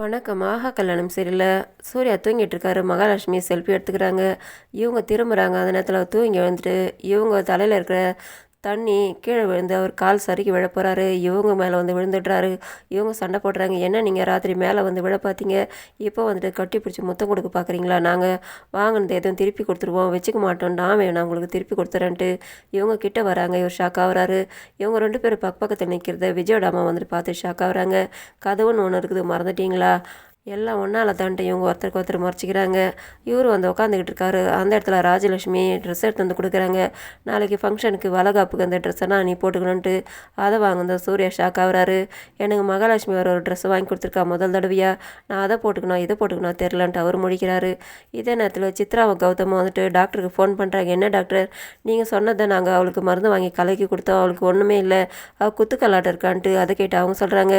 வணக்கம் ஆஹா கல்யாணம் சரியில்லை சூர்யா தூங்கிட்டு இருக்காரு மகாலட்சுமி செல்ஃபி எடுத்துக்கிறாங்க. இவங்க திரும்புகிறாங்க அந்த நேரத்தில் தூங்கி வந்துட்டு இவங்க தலையில் இருக்கிற தண்ணி கீழே விழுந்து அவர் கால் சறுக்கி விழ போகிறாரு இவங்க மேலே வந்து விழுந்துடுறாரு. இவங்க சண்டை போடுறாங்க. என்ன நீங்கள் ராத்திரி மேலே வந்து விழ பார்த்தீங்க இப்போ வந்துட்டு கட்டி பிடிச்சி முத்தம் கொடுக்க பார்க்குறீங்களா நாங்கள் வாங்கினது எதுவும் திருப்பி கொடுத்துருவோம். வச்சுக்க மாட்டோம். நான் வேணும். உங்களுக்கு திருப்பி கொடுத்துறேன்ட்டு. இவங்க கிட்டே வராங்க. இவர் ஷாக் ஆகுறாரு. இவங்க ரெண்டு பேரும் பக்க பக்கத்தில் நிற்கிறத விஜயோட அம்மா வந்துட்டு பார்த்து ஷாக் ஆகுறாங்க. கதவுன்னு ஒன்று இருக்குது. மறந்துட்டீங்களா? எல்லாம் ஒன்றால் தான்ட்டு இவங்க ஒருத்தருக்கு ஒருத்தர் மறைச்சிக்கிறாங்க. இவர் வந்து உட்காந்துக்கிட்டு இருக்காரு. அந்த இடத்துல ராஜலட்சுமி ட்ரெஸ் எடுத்து வந்து கொடுக்குறாங்க. நாளைக்கு ஃபங்க்ஷனுக்கு வளகாப்புக்கு அந்த ட்ரெஸ்ஸெல்லாம் நீ போட்டுக்கணுன்ட்டு அதை வாங்கின சூர்யா ஷாக் ஆகுறாரு. எனக்கு மகாலட்சுமி வர ஒரு ட்ரெஸ் வாங்கி கொடுத்துருக்கா முதல் தடவையாக நான் அதை போட்டுக்கணும் இதை போட்டுக்கணும் தெரிலன்ட்டு அவர் முடிக்கிறாரு. இதே நேரத்தில் சித்ராவும் கௌதமும் வந்துட்டு டாக்டருக்கு ஃபோன் பண்ணுறாங்க என்ன டாக்டர் நீங்கள் சொன்னதை நாங்கள் அவளுக்கு மருந்து வாங்கி கலக்கி கொடுத்தோம். அவளுக்கு ஒன்றுமே இல்லை. அவள் குத்துக்கல்லாட்டம் இருக்கான்ட்டு அதை கேட்டு அவங்க சொல்கிறாங்க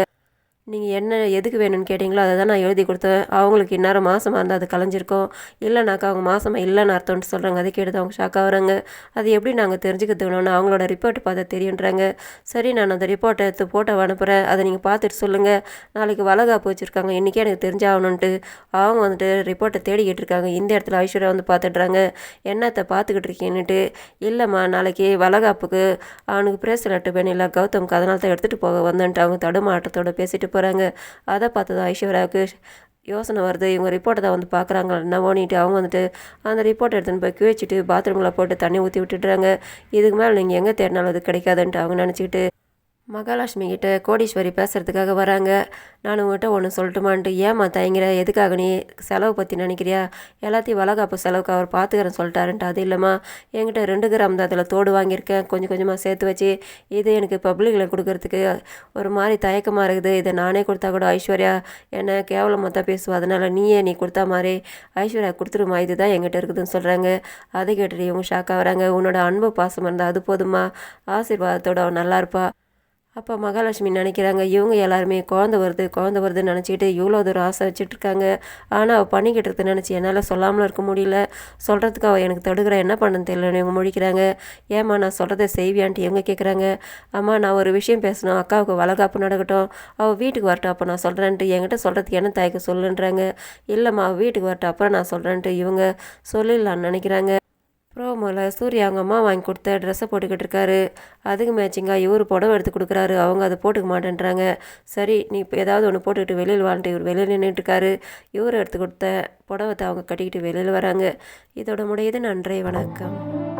நீங்கள் என்ன எதுக்கு வேணும்னு கேட்டிங்களோ அதை தான் நான் எழுதி கொடுத்தேன். அவங்களுக்கு இந்நேரம் மாதமாக இருந்தால் அது கலைஞ்சிருக்கும். இல்லைனாக்கா அவங்க மாதமாக இல்லைன்னு அர்த்தம்னு சொல்கிறாங்க அதை கேட்டு அவங்க ஷாக் ஆகுறாங்க அது எப்படி நாங்கள் தெரிஞ்சுக்கிறதுக்கணும்னு அவங்களோட ரிப்போர்ட் பார்த்தா தெரியுன்றாங்க. சரி நான் அந்த ரிப்போர்ட்டை எடுத்து ஃபோட்டோ அனுப்புகிறேன் அதை நீங்கள் பார்த்துட்டு சொல்லுங்கள் நாளைக்கு வளகாப்பு வச்சுருக்காங்க இன்றைக்கே எனக்கு தெரிஞ்சாகணுன்ட்டு அவங்க வந்துட்டு ரிப்போர்ட்டை தேடிக்கிட்டு இருக்காங்க. இந்த இடத்துல ஐஸ்வர்யா வந்து பார்த்துட்றாங்க. என்னத்தை பார்த்துக்கிட்டு இருக்கீன்னுட்டு இல்லைம்மா நாளைக்கு வளகாப்புக்கு அவனுக்கு பிரேஸ் லெட்டர் வேணும். கௌதம்க்கு அதனால தான் எடுத்துகிட்டு போக வந்தேன்ட்டு அவங்க தடுமாட்டத்தோடு பேசிட்டு போகிறாங்க அதை பார்த்து தான் ஐஸ்வர்யாவுக்கு யோசனை வருது. இவங்க ரிப்போர்ட்டை தான் வந்து பார்க்குறாங்க. நவோனிட்டு அவங்க வந்துட்டு அந்த ரிப்போர்ட் எடுத்துன்னு போய் கிழிச்சிட்டு பாத்ரூமில் போட்டு தண்ணி ஊற்றி விட்டுடுறாங்க. இதுக்கு மேலே நீங்கள் எங்கே தேடினாலும் அது கிடைக்காதுன்ட்டு அவங்க நினச்சிக்கிட்டு மகாலட்சுமி கிட்ட கோடீஸ்வரி பேசுகிறதுக்காக வராங்க. நான் உங்கள்கிட்ட ஒன்று சொல்லட்டுமான்ட்டு. ஏமா தயங்குற? எதுக்காக நீ செலவு பற்றி நினைக்கிறியா? எல்லாத்தையும் வளகாப்பு செலவுக்கு அவர் பார்த்துக்கிறேன் சொல்லிட்டாருன்ட்டு. அது இல்லைம்மா. என்கிட்ட ரெண்டு கிராம் தான் அதில் தோடு வாங்கியிருக்கேன். கொஞ்சம் கொஞ்சமாக சேர்த்து வச்சு இது எனக்கு பப்ளிக்கில் கொடுக்கறதுக்கு ஒரு மாதிரி தயக்கமாக இருக்குது. இதை நானே கொடுத்தா கூட ஐஸ்வர்யா என்ன கேவலமாக தான் பேசுவா. அதனால் நீயே நீ கொடுத்தா மாதிரி ஐஸ்வர்யா கொடுத்துருமா? இது தான் என்கிட்ட இருக்குதுன்னு சொல்கிறாங்க அதை கேட்டுட்டு இவங்க ஷாக்காக ஆகுறாங்க உன்னோட அன்பு பாசம் இருந்தால் அது போதுமா ஆசீர்வாதத்தோட அவன் நல்லா இருப்பா. அப்போ மகாலட்சுமி நினைக்கிறாங்க இவங்க எல்லாருமே குழந்த வருது குழந்த வருதுன்னு நினச்சிக்கிட்டு இவ்வளோ தூரம் ஆசை வச்சுட்டு இருக்காங்க ஆனால் அவள் பண்ணிக்கிட்டு நினச்சி என்னால் சொல்லாமலும் இருக்க முடியல. சொல்கிறதுக்கு அவள் எனக்கு தடுக்கிற என்ன பண்ணுன்னு தெரியலன்னு இவங்க முடிக்கிறாங்க ஏம்மா நான் சொல்கிறத செய்வியான்ட்டு இவங்க கேட்குறாங்க அம்மா நான் ஒரு விஷயம் பேசணும். அக்காவுக்கு வளகாப்பு நடக்கட்டும். அவள் வீட்டுக்கு வரட்டும் அப்போ நான் சொல்கிறேன்ட்டு என்கிட்ட சொல்கிறதுக்கு என்ன தயக்க சொல்லுன்றாங்க. இல்லைம்மா அவள் வீட்டுக்கு வரட்டும் அப்புறம் நான் சொல்கிறேன்ட்டு இவங்க சொல்லிடலான்னு நினைக்கிறாங்க. ப்ரோமோவில் சூர்யா அவங்க அம்மா வாங்கி கொடுத்த ட்ரெஸ்ஸை போட்டுக்கிட்டு இருக்காரு. அதுக்கு மேட்சிங்காக இவர் புடவை எடுத்து கொடுக்குறாரு. அவங்க அதை போட்டுக்க மாட்டேன்றாங்க. சரி நீ இப்போ ஏதாவது ஒன்று போட்டுக்கிட்டு வெளியில் வாழ்ந்துட்டு இவர் வெளியில் நின்றுட்டுருக்காரு இவர் எடுத்து கொடுத்த புடவத்தை அவங்க கட்டிக்கிட்டு வெளியில் வராங்க. இதோட முடியுது. நன்றி வணக்கம்.